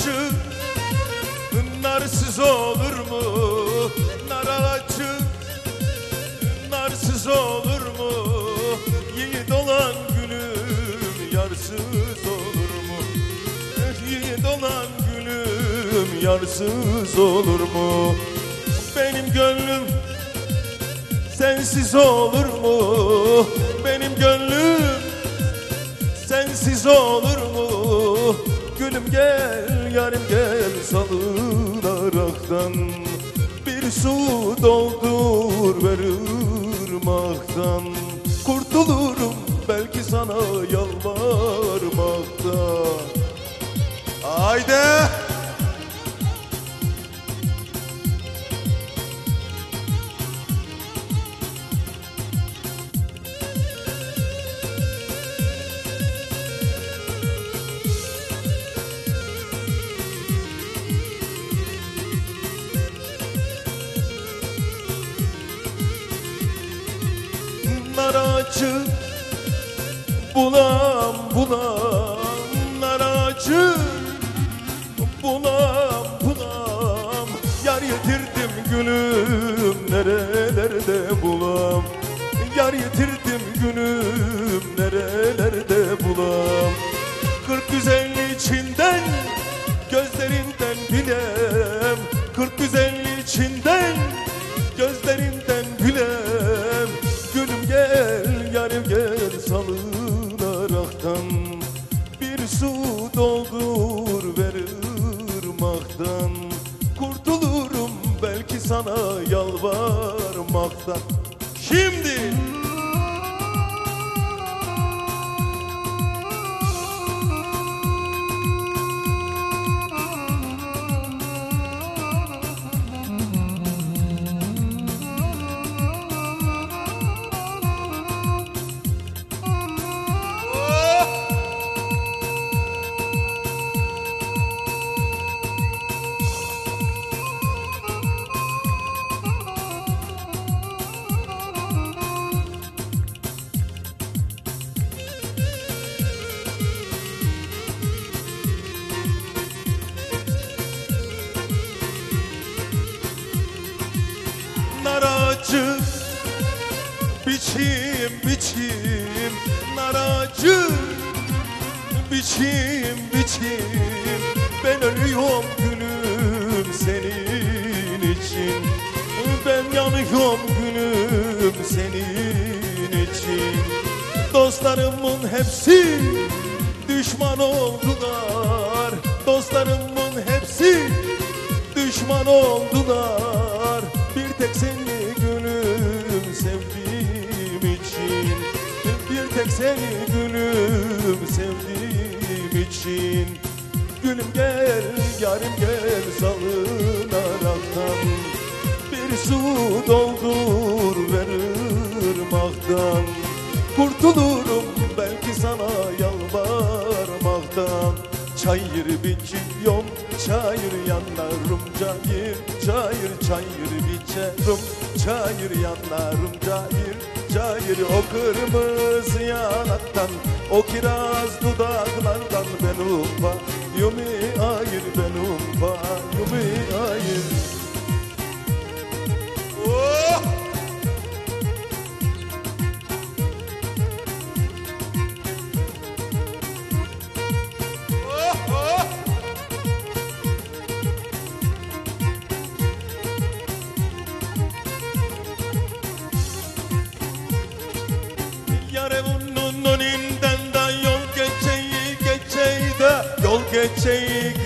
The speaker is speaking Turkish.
Nar ağacı narsız olur mu? Nar ağacı narsız olur mu? Yiğit olan gülüm yarsız olur mu? Yiğit olan gülüm yarsız olur mu? Benim gönlüm sensiz olur mu? Benim gönlüm sensiz olur mu? Gülüm gel, yarim gel salınaraktan. Bir su doldur ver ırmaktan Kurtulurum belki sana yalvarmaktan. Haydi! Ağacı Bulam bulam nar ağacı Bulam bulam. Yar yetirdim gülüm nerelerde bulam? Yar yetirdim gülüm nerelerde bulam? Kırk güzelli içinden gözlerinden bilem. Kırk güzelli içinden gözlerinden gülem Gülüm gel sana yalvarmaktan. Şimdi nar ağacı Biçim biçim nar ağacı Biçim biçim Ben ölüyorum gülüm senin için. Ben yanıyorum gülüm senin için. Dostlarımın hepsi düşman oldular. Dostlarımın hepsi düşman oldular. Bir tek seni gülüm sevdiğim için. Bir tek seni gülüm sevdiğim için. Gülüm gel yarim gel salınaraktan Bir su doldur ver ırmaktan Kurtulurum belki sana yalvarmaktan. Çayır biçiyorum, çayır yanlarım cayır Çayır çayır biçerim, çayır yanlarım cayır Cayır o kırmızı yanaktan, o kiraz dudaklardan Ben umpa, yumi ayır, ben umpa, yumi ayır Yarevunun önünden de yol geçeyi geçeyi de Yol geçeyi